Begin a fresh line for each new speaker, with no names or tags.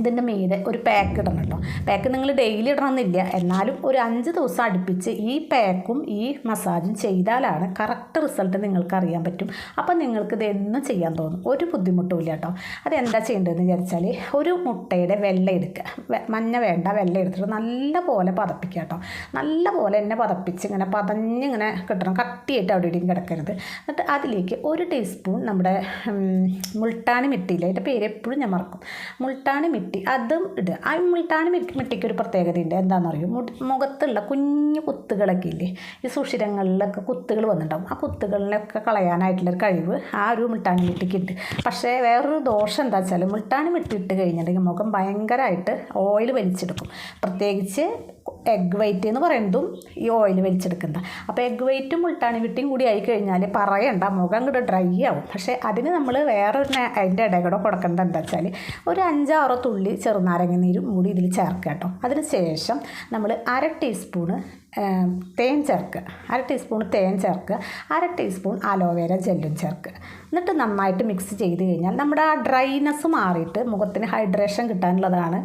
ഇതിന്റെ മീതെ ഒരു പാക്ക് ഇടണം കേട്ടോ. പാക്ക് നിങ്ങൾ ഡെയിലി ഇടണമെന്നില്ല. എന്നാലും ഒരു അഞ്ച് ദിവസം അടുപ്പിച്ച് ഈ പാക്കും ഈ മസാജും ചെയ്താലാണ് കറക്റ്റ് റിസൾട്ട് നിങ്ങൾക്ക് അറിയാൻ പറ്റും. അപ്പം നിങ്ങൾക്ക് ഇത് എന്നും ചെയ്യാൻ തോന്നും. ഒരു ബുദ്ധിമുട്ടും ഇല്ല കേട്ടോ. അതെന്താ ചെയ്യേണ്ടതെന്ന് വിചാരിച്ചാൽ ഒരു മുട്ടയുടെ വെള്ള എടുക്കുക. മഞ്ഞ വേണ്ട വെള്ള എടുത്തിട്ട് നല്ല പോലെ പതപ്പിക്കുക കേട്ടോ. നല്ല പോലെ എന്നെ പതപ്പിച്ച് ഇങ്ങനെ പതഞ്ഞിങ്ങനെ കിട്ടണം. കട്ടിയായിട്ട് അവിടെ ഇടിയും കിടക്കരുത്. എന്നിട്ട് അതിലേക്ക് ഒരു ടീസ്പൂൺ നമ്മുടെ മുൾട്ടാണി മിട്ടിയില്ല? അതിന്റെ പേര് എപ്പോഴും ഞാൻ മറക്കും. മുൾട്ടാണി മിട്ടി അതും ഇടുക ആ മുൾട്ടാണി മിട്ടി മിട്ടിക്ക് ഒരു പ്രത്യേകതയുണ്ട്. എന്താണെന്നറിയോ മുടി മുഖത്തുള്ള കുഞ്ഞു കുത്തുകളൊക്കെ ഇല്ലേ ഈ സുഷിരങ്ങളിലൊക്കെ കുത്തുകൾ വന്നിട്ടുണ്ടാവും. ആ കുത്തുകളിലൊക്കെ കളയാനായിട്ടുള്ളൊരു കഴിവ് ആ ഒരു മുട്ടാണി മിട്ടിക്ക് ഉണ്ട് പക്ഷേ വേറൊരു ദോഷം എന്താ വെച്ചാൽ മുട്ടാണി മുട്ടിയിട്ട് കഴിഞ്ഞിട്ടുണ്ടെങ്കിൽ മുഖം ഭയങ്കരമായിട്ട് ഓയിൽ വലിച്ചെടുക്കും. പ്രത്യേകിച്ച് എഗ് വൈറ്റ് എന്ന് പറയുന്നതും ഈ ഓയിൽ വലിച്ചെടുക്കുന്നത്. അപ്പോൾ എഗ് വൈറ്റും മുൾട്ടാണി വിട്ടിയും കൂടി ആയി കഴിഞ്ഞാൽ പറയണ്ട മുഖം അങ്ങോട്ട് ഡ്രൈ ആവും. പക്ഷേ അതിന് നമ്മൾ വേറൊരു അതിന്റെ ഇടകൂടെ കൊടുക്കേണ്ടത് എന്താ വെച്ചാൽ ഒരു അഞ്ചാറോ തുള്ളി ചെറുനാരങ്ങ നീരും കൂടി ഇതിൽ ചേർക്കുക കേട്ടോ. അതിന് ശേഷം നമ്മൾ അര ടീസ്പൂണ് തേൻ ചേർക്കുക. അര ടീസ്പൂൺ തേൻ ചേർക്കുക. അര ടീസ്പൂൺ അലോവേര ജെല്ലും ചേർക്കുക. എന്നിട്ട് നന്നായിട്ട് മിക്സ് ചെയ്ത് കഴിഞ്ഞാൽ നമ്മുടെ ആ ഡ്രൈനെസ് മാറിയിട്ട് മുഖത്തിന് ഹൈഡ്രേഷൻ കിട്ടാനുള്ളതാണ്